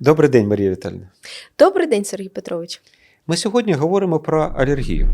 Добрий день, Марія Віталіївна. Добрий день, Сергій Петрович. Ми сьогодні говоримо про алергію.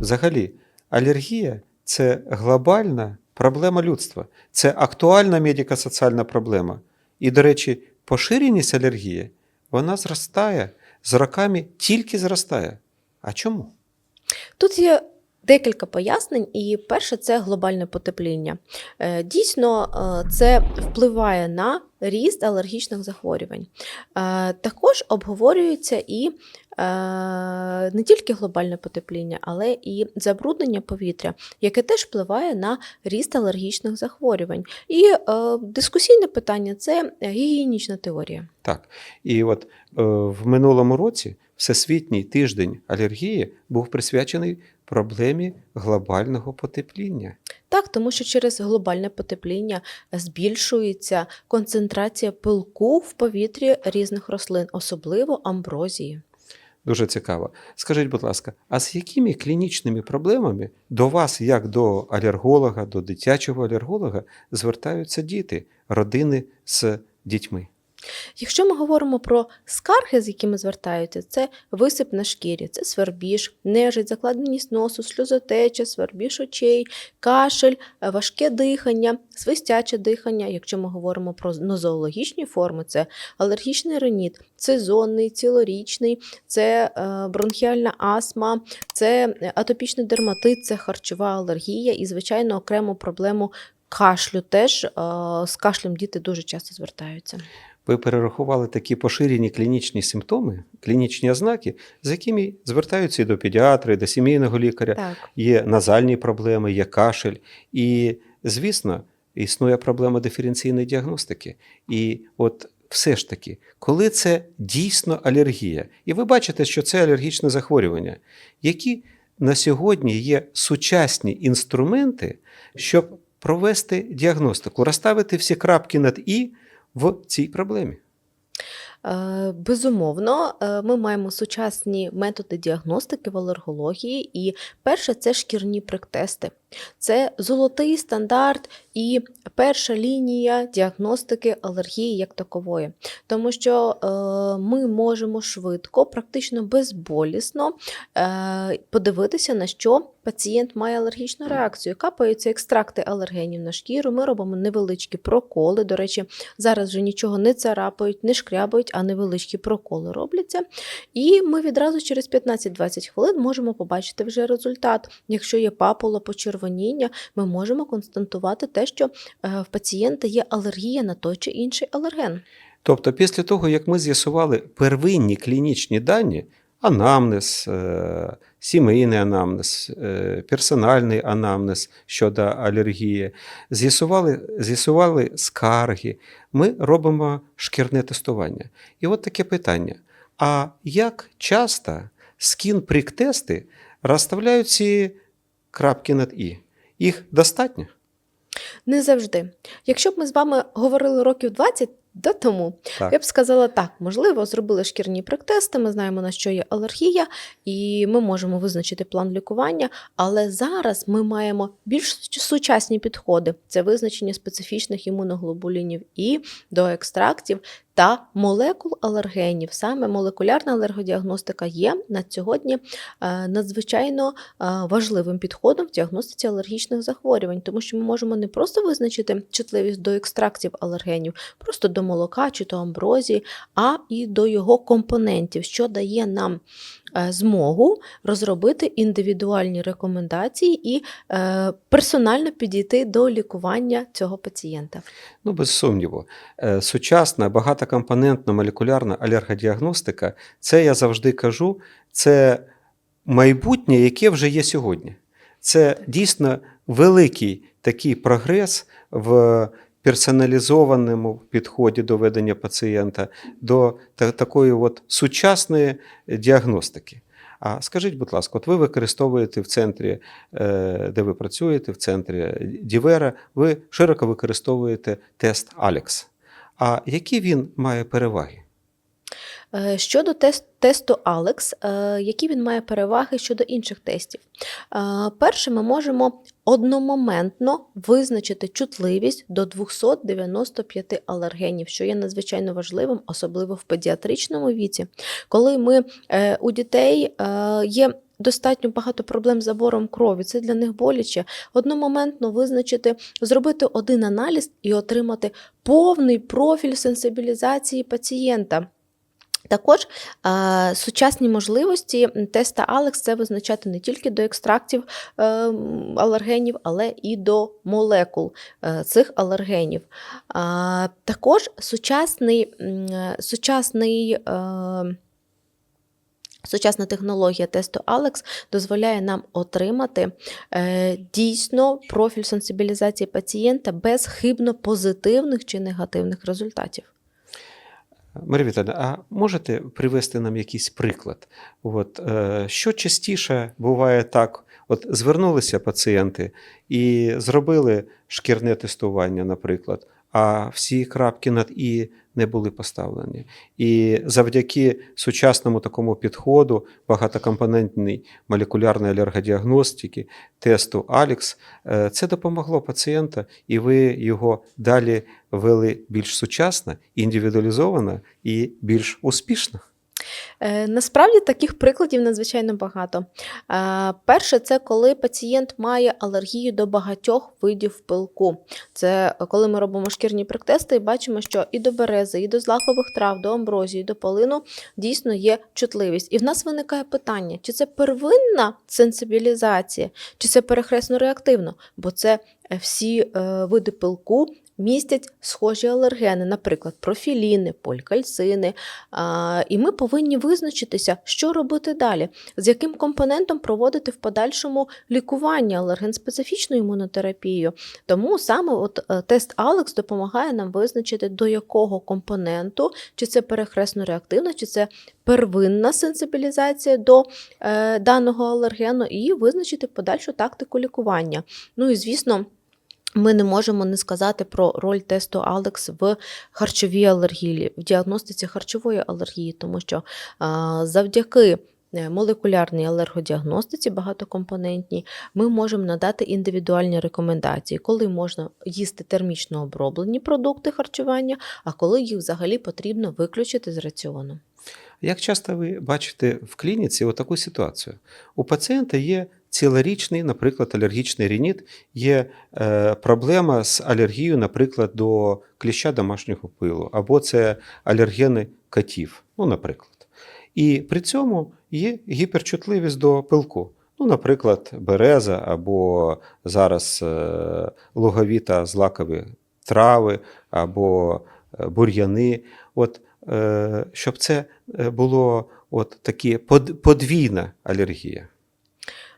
Взагалі, алергія це глобальна проблема людства, це актуальна медико-соціальна проблема. І, до речі, поширеність алергії вона зростає з роками, тільки зростає. А чому? Тут є декілька пояснень, і перше це глобальне потепління. Е, Дійсно, е, це впливає на ріст алергічних захворювань. Е, Також обговорюється і не тільки глобальне потепління, але і забруднення повітря, яке теж впливає на ріст алергічних захворювань. І дискусійне питання це гігієнічна теорія. Так. І от в минулому році Всесвітній тиждень алергії був присвячений проблемі глобального потепління. Так, тому що через глобальне потепління збільшується концентрація пилку в повітрі різних рослин, особливо амброзії. Дуже цікаво. Скажіть, будь ласка, а з якими клінічними проблемами до вас, як до алерголога, до дитячого алерголога, звертаються діти, родини з дітьми? Якщо ми говоримо про скарги, з якими звертаються, це висип на шкірі, це свербіж, нежить, закладеність носу, сльозотеча, свербіж очей, кашель, е, важке дихання, свистяче дихання. Якщо ми говоримо про нозологічні форми, це алергічний риніт, сезонний, цілорічний, це е, бронхіальна астма, це е, атопічний дерматит, це харчова алергія і, звичайно, окрему проблему кашлю. Теж е, з кашлем діти дуже часто звертаються. Ви перерахували такі поширені клінічні симптоми, клінічні ознаки, з якими звертаються і до педіатра, і до сімейного лікаря. Так. Є назальні проблеми, є кашель. І, звісно, існує проблема диференційної діагностики. І от все ж таки, коли це дійсно алергія, і ви бачите, що це алергічне захворювання, які на сьогодні є сучасні інструменти, щоб провести діагностику, розставити всі крапки над і в цій проблемі. Е, Безумовно, е, ми маємо сучасні методи діагностики в алергології, і перше це шкірні приктести. Це золотий стандарт і перша лінія діагностики алергії як такової. Тому що е, ми можемо швидко, практично безболісно е, подивитися, на що пацієнт має алергічну реакцію. Капаються екстракти алергенів на шкіру, ми робимо невеличкі проколи. До речі, зараз вже нічого не царапають, не шкрябають, а невеличкі проколи робляться. І ми відразу через 15-20 хвилин можемо побачити вже результат. Якщо є папула, почервоніння, ми можемо констатувати те, що е, в пацієнта є алергія на той чи інший алерген. Тобто, після того, як ми з'ясували первинні клінічні дані, анамнез, е, сімейний анамнез, е, персональний анамнез щодо алергії, з'ясували, з'ясували скарги, ми робимо шкірне тестування. І от таке питання: а як часто скін-прик-тести розставляють ці крапки над і? Їх достатньо? Не завжди. Якщо б ми з вами говорили років 20 до тому, Так. я б сказала так, можливо, зробили шкірні приктести, ми знаємо, на що є алергія, і ми можемо визначити план лікування. Але зараз ми маємо більш сучасні підходи: це визначення специфічних імуноглобулінів і до екстрактів та молекул алергенів. Саме молекулярна алергодіагностика є на сьогодні е, надзвичайно е, важливим підходом в діагностиці алергічних захворювань, тому що ми можемо не просто визначити чутливість до екстрактів алергенів, просто до молока чи до амброзії, а і до його компонентів, що дає нам змогу розробити індивідуальні рекомендації і е, персонально підійти до лікування цього пацієнта. Ну, без сумніву. Е, Сучасна багатокомпонентна молекулярна алергодіагностика це я завжди кажу, це майбутнє, яке вже є сьогодні. Це дійсно великий такий прогрес в персоналізованому підході до ведення пацієнта, до та- такої от сучасної діагностики. А скажіть, будь ласка, от ви використовуєте в центрі, е, де ви працюєте, в центрі Дівера, ви широко використовуєте тест Алекс. А які він має переваги? Е, Щодо тест, тесту Alex, е, які він має переваги щодо інших тестів? Перше, ми можемо одномоментно визначити чутливість до 295 алергенів, що є надзвичайно важливим, особливо в педіатричному віці, коли ми е, у дітей е, є. Достатньо багато проблем з забором крові. Це для них боляче. Одномоментно визначити, зробити один аналіз і отримати повний профіль сенсибілізації пацієнта. Також е, сучасні можливості теста Алекс це визначати не тільки до екстрактів е, алергенів, але і до молекул е, цих алергенів. А, також сучасний, е, сучасний е, Сучасна технологія тесту Алекс дозволяє нам отримати е, дійсно профіль сенсибілізації пацієнта без хибно позитивних чи негативних результатів. Марія Віталіївна, а можете привести нам якийсь приклад? От, е, що частіше буває так: от звернулися пацієнти і зробили шкірне тестування, наприклад, а всі крапки над і не були поставлені. І завдяки сучасному такому підходу, багатокомпонентній молекулярної алергодіагностики, тесту ALIX, е, це допомогло пацієнта, і ви його далі вели більш сучасно, індивідуалізовано і більш успішно. Е, Насправді таких прикладів надзвичайно багато. Е, Перше, це коли пацієнт має алергію до багатьох видів пилку. Це коли ми робимо шкірні приктести і бачимо, що і до берези, і до злакових трав, до амброзії, до полину дійсно є чутливість. І в нас виникає питання: чи це первинна сенсибілізація, чи це перехресно реактивно? Бо це е, всі види пилку. Містять схожі алергени, наприклад, профіліни, полькальцини. І ми повинні визначитися, що робити далі, з яким компонентом проводити в подальшому лікування алерген-специфічну імунотерапію. Тому саме от е, тест Алекс допомагає нам визначити, до якого компоненту, чи це перехресно реактивно, чи це первинна сенсибілізація до е, даного алергену, і визначити подальшу тактику лікування. Ну і звісно. Ми не можемо не сказати про роль тесту Алекс в харчовій алергії, в діагностиці харчової алергії, тому що завдяки е, молекулярній алергодіагностиці багатокомпонентній ми можемо надати індивідуальні рекомендації, коли можна їсти термічно оброблені продукти харчування, а коли їх взагалі потрібно виключити з раціону. Як часто ви бачите в клініці отаку ситуацію? У пацієнта є цілорічний, наприклад, алергічний рініт, є е, проблема з алергією, наприклад, до кліща домашнього пилу, або це алергени котів, ну, наприклад. І при цьому є гіперчутливість до пилку. Ну, наприклад, береза або зараз е, лугові та злакові трави, або е, бур'яни. От, щоб це е, було от такі под, подвійна алергія.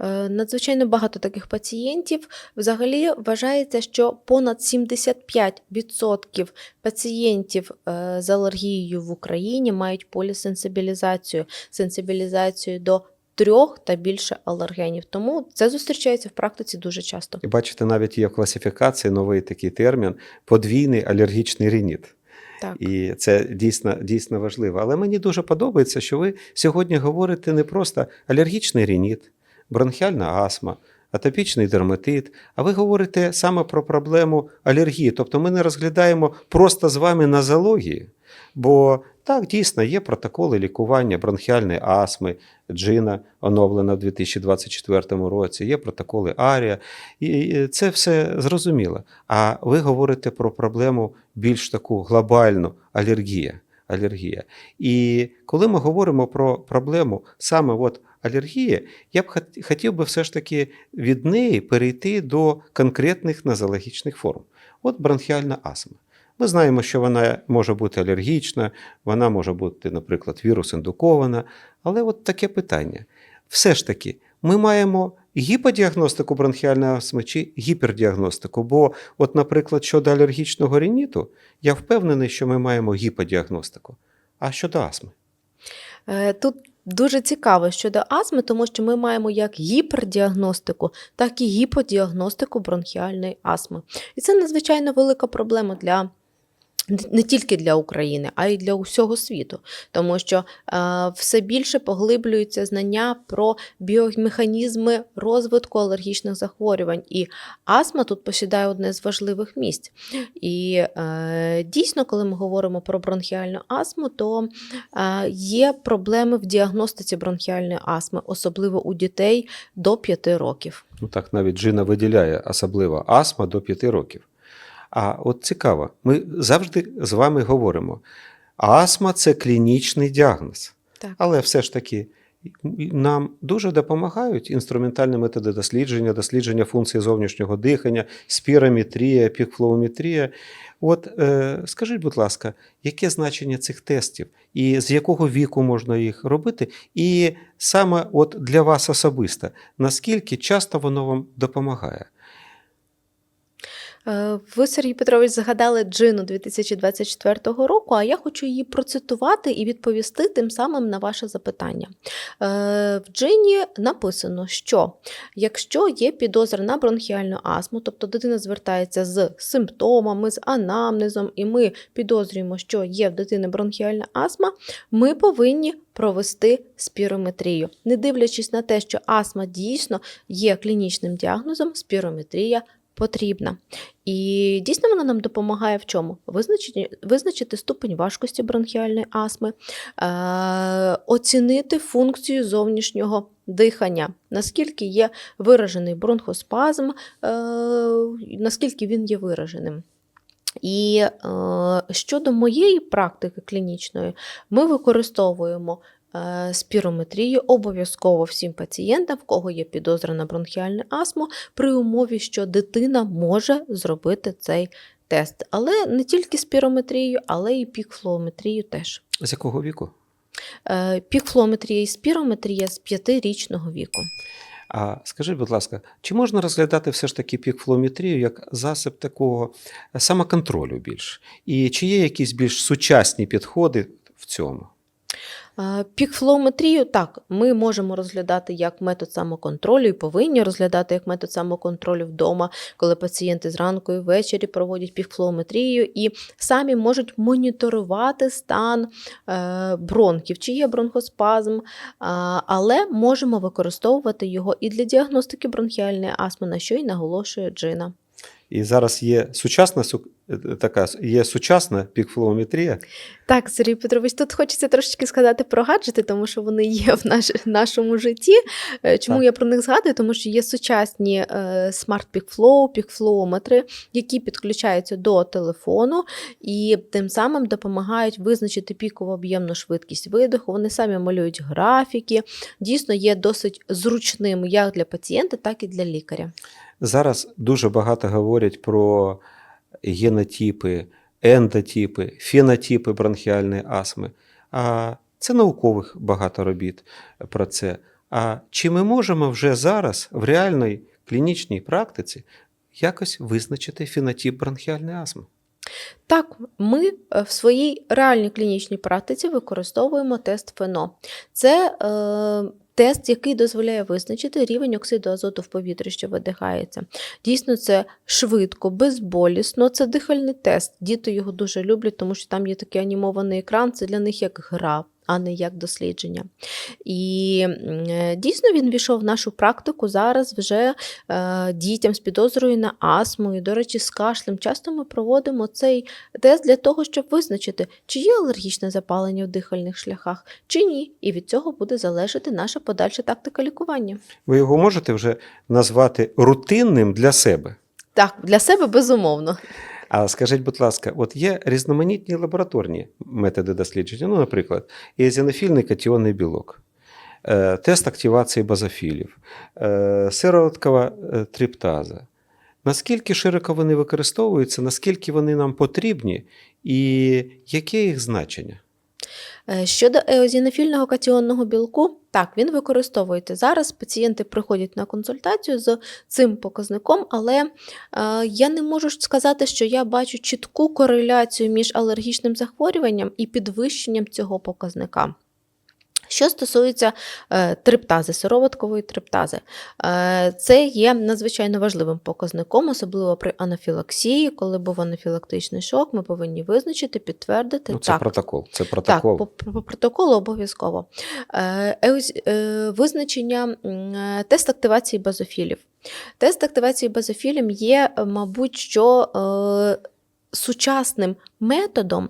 Е, Надзвичайно багато таких пацієнтів. Взагалі вважається, що понад 75% пацієнтів е, з алергією в Україні мають полісенсибілізацію, сенсибілізацію до трьох та більше алергенів. Тому це зустрічається в практиці дуже часто. І бачите, навіть є в класифікації новий такий термін подвійний алергічний рініт. Так. І це дійсно, дійсно важливо. Але мені дуже подобається, що ви сьогодні говорите не просто алергічний рініт, бронхіальна астма, атопічний дерматит, а ви говорите саме про проблему алергії. Тобто ми не розглядаємо просто з вами нозології. Бо так, дійсно, є протоколи лікування бронхіальної астми, джина, оновлена в 2024 році, є протоколи Арія, і це все зрозуміло. А ви говорите про проблему більш таку глобальну алергія. алергія. І коли ми говоримо про проблему саме от алергії, я б хотів би все ж таки від неї перейти до конкретних нозологічних форм. От бронхіальна астма. Ми знаємо, що вона може бути алергічна, вона може бути, наприклад, вірус-індукована. Але от таке питання. Все ж таки, ми маємо гіподіагностику бронхіальної астми чи гіпердіагностику. Бо, от, наприклад, щодо алергічного рініту, я впевнений, що ми маємо гіподіагностику. А щодо астми? Е, Тут дуже цікаво щодо астми, тому що ми маємо як гіпердіагностику, так і гіподіагностику бронхіальної астми. І це надзвичайно велика проблема для не- тільки для України, а й для усього світу, тому що е, все більше поглиблюються знання про біомеханізми розвитку алергічних захворювань, і астма тут посідає одне з важливих місць. І е, дійсно, коли ми говоримо про бронхіальну астму, то е, є проблеми в діагностиці бронхіальної астми, особливо у дітей до 5 років. Ну так навіть Джина виділяє, особливо астма до 5 років. А от цікаво, ми завжди з вами говоримо: астма це клінічний діагноз. Так. Але все ж таки нам дуже допомагають інструментальні методи дослідження, дослідження функції зовнішнього дихання, спірометрія, пікфлоуметрія. От е, скажіть, будь ласка, яке значення цих тестів і з якого віку можна їх робити? І саме от для вас особисто, наскільки часто воно вам допомагає? Е, Ви, Сергій Петрович, згадали джину 2024 року, а я хочу її процитувати і відповісти тим самим на ваше запитання. Е, В джині написано, що якщо є підозра на бронхіальну астму, тобто дитина звертається з симптомами, з анамнезом, і ми підозрюємо, що є в дитини бронхіальна астма, ми повинні провести спірометрію. Не дивлячись на те, що астма дійсно є клінічним діагнозом, спірометрія потрібна. І дійсно вона нам допомагає в чому? Визначити, визначити ступень важкості бронхіальної астми, е, оцінити функцію зовнішнього дихання, наскільки є виражений бронхоспазм, е, наскільки він є вираженим. І е, щодо моєї практики клінічної, ми використовуємо е, спірометрію обов'язково всім пацієнтам, в кого є підозра на бронхіальну астму, при умові, що дитина може зробити цей тест. Але не тільки спірометрію, але і пікфлометрію теж. З якого віку? Е, Пікфлометрія і спірометрія з 5-річного віку. А скажіть, будь ласка, чи можна розглядати все ж таки пікфлометрію як засіб такого самоконтролю більш? І чи є якісь більш сучасні підходи в цьому? Пікфлометрію так, ми можемо розглядати як метод самоконтролю і повинні розглядати як метод самоконтролю вдома, коли пацієнти зранку і ввечері проводять пікфлометрію і самі можуть моніторувати стан е, бронхів, чи є бронхоспазм, але можемо використовувати його і для діагностики бронхіальної астми, на що й наголошує Джина. І зараз є сучасна су- е, така є сучасна пікфлометрія. Так, Сергій Петрович, тут хочеться трошечки сказати про гаджети, тому що вони є в наш, нашому житті. Е, Чому Так. я про них згадую? Тому що є сучасні е, Smart Peak пікфлометри, які підключаються до телефону і тим самим допомагають визначити пікову об'ємну швидкість видиху. Вони самі малюють графіки. Дійсно є досить зручним як для пацієнта, так і для лікаря. Зараз дуже багато говорять про генотипи, ендотипи, фенотипи бронхіальної астми. А це наукових багато робіт про це. А чи ми можемо вже зараз в реальній клінічній практиці якось визначити фенотип бронхіальної астми? Так, ми е, в своїй реальній клінічній практиці використовуємо тест ФЕНО. Це е, тест, який дозволяє визначити рівень оксиду азоту в повітрі, що видихається. Дійсно, це швидко, безболісно. Це дихальний тест. Діти його дуже люблять, тому що там є такий анімований екран, це для них як гра. А не як дослідження. І е, дійсно він війшов в нашу практику зараз вже е, дітям з підозрою на астму. І, до речі, з кашлем. Часто ми проводимо цей тест для того, щоб визначити, чи є алергічне запалення в дихальних шляхах, чи ні. І від цього буде залежати наша подальша тактика лікування. Ви його можете вже назвати рутинним для себе. Так, для себе безумовно. А скажіть, будь ласка, от є різноманітні лабораторні методи дослідження, ну, наприклад, езінофільний катіонний білок, е, тест активації базофілів, е, сироваткова е, триптаза. Наскільки широко вони використовуються, наскільки вони нам потрібні, і яке їх значення? Е, Щодо еозінофільного катіонного білку, так, він використовується. Зараз пацієнти приходять на консультацію з цим показником, але е, я не можу сказати, що я бачу чітку кореляцію між алергічним захворюванням і підвищенням цього показника. Що стосується е, триптази, сироваткової триптази, е, це є надзвичайно важливим показником, особливо при анафілаксії, коли був анафілактичний шок, ми повинні визначити, підтвердити Ну, це так. протокол. Це Так, протокол. по, по протоколу обов'язково. Е, визначення тест активації базофілів. Тест активації базофілів є, мабуть, що сучасним методом,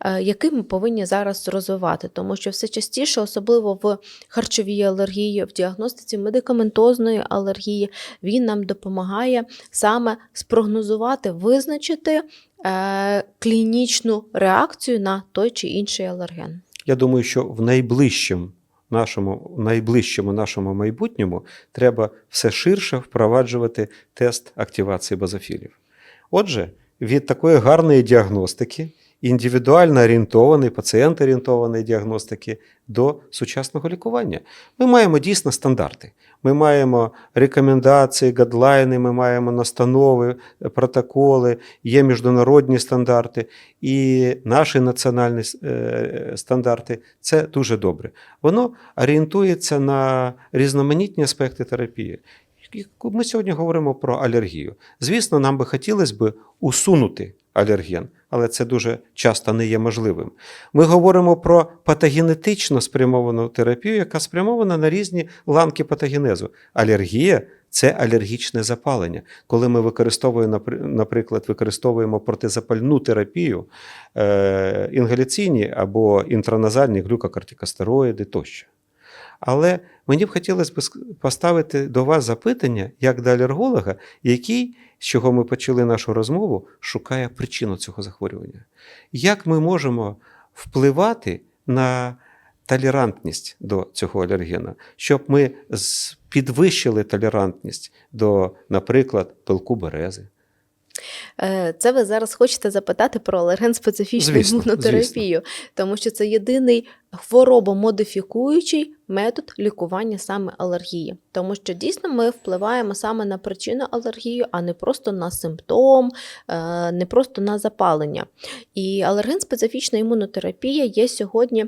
е, який ми повинні зараз розвивати, тому що все частіше, особливо в харчовій алергії, в діагностиці медикаментозної алергії, він нам допомагає саме спрогнозувати, визначити е, клінічну реакцію на той чи інший алерген. Я думаю, що в найближчому нашому, найближчому нашому майбутньому треба все ширше впроваджувати тест активації базофілів. Отже, від такої гарної діагностики, індивідуально орієнтованої, пацієнт орієнтованої діагностики до сучасного лікування. Ми маємо дійсно стандарти. Ми маємо рекомендації, гадлайни, ми маємо настанови, протоколи, є міжнародні стандарти і наші національні е, стандарти. Це дуже добре. Воно орієнтується на різноманітні аспекти терапії. Ми сьогодні говоримо про алергію. Звісно, нам би хотілося б усунути алерген, але це дуже часто не є можливим. Ми говоримо про патогенетично спрямовану терапію, яка спрямована на різні ланки патогенезу. Алергія це алергічне запалення. Коли ми використовуємо, наприклад, використовуємо протизапальну терапію, е, інгаляційні або інтраназальні глюкокортикостероїди тощо. Але мені б хотілося б поставити до вас запитання, як до алерголога, який, з чого ми почали нашу розмову, шукає причину цього захворювання. Як ми можемо впливати на толерантність до цього алергена, щоб ми підвищили толерантність до, наприклад, пилку берези? Е, Це ви зараз хочете запитати про алерген-специфічну Звісно, імунотерапію, тому що це єдиний хворобомодифікуючий метод лікування саме алергії. Тому що дійсно ми впливаємо саме на причину алергії, а не просто на симптом, е, не просто на запалення. І алерген-специфічна імунотерапія є сьогодні.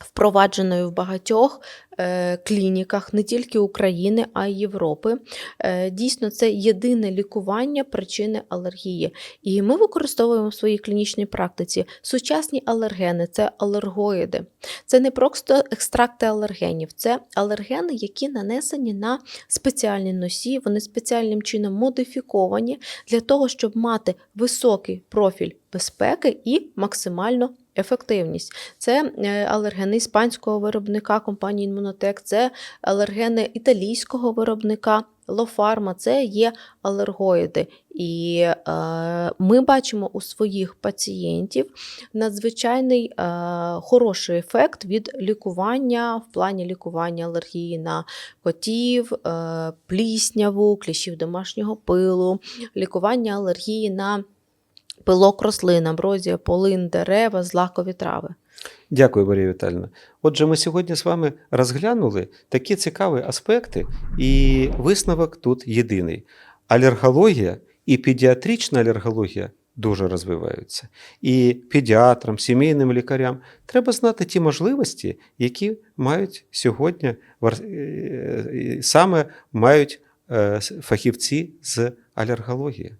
Впровадженою в багатьох е, клініках не тільки України, а й Європи. Е, дійсно, це єдине лікування причини алергії. І ми використовуємо в своїй клінічній практиці сучасні алергени, це алергоїди. Це не просто екстракти алергенів, це алергени, які нанесені на спеціальні носії, вони спеціальним чином модифіковані для того, щоб мати високий профіль безпеки і максимальну ефективність. Це е, алергени іспанського виробника компанії Immunotec, це алергени італійського виробника Лофарма, це є алергоїди. І е, ми бачимо у своїх пацієнтів надзвичайний е, хороший ефект від лікування в плані лікування алергії на котів, е, плісняву, кліщів домашнього пилу, лікування алергії на пилок рослин, амброзія, полин, дерева, злакові трави. Дякую, Марія Віталіївна. Отже, ми сьогодні з вами розглянули такі цікаві аспекти, і висновок тут єдиний: алергологія і педіатрична алергологія дуже розвиваються. І педіатрам, сімейним лікарям треба знати ті можливості, які мають сьогодні е, саме мають е, фахівці з алергології.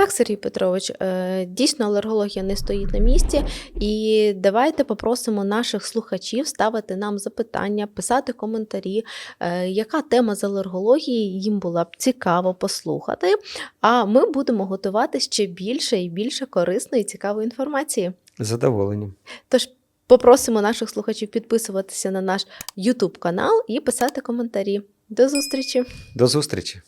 Так, Сергій Петрович, е, дійсно алергологія не стоїть на місці, і давайте попросимо наших слухачів ставити нам запитання, писати коментарі, е, яка тема з алергології їм була б цікаво послухати. А ми будемо готувати ще більше і більше корисної і цікавої інформації. Задоволенням. Тож попросимо наших слухачів підписуватися на наш YouTube канал і писати коментарі. До зустрічі! До зустрічі!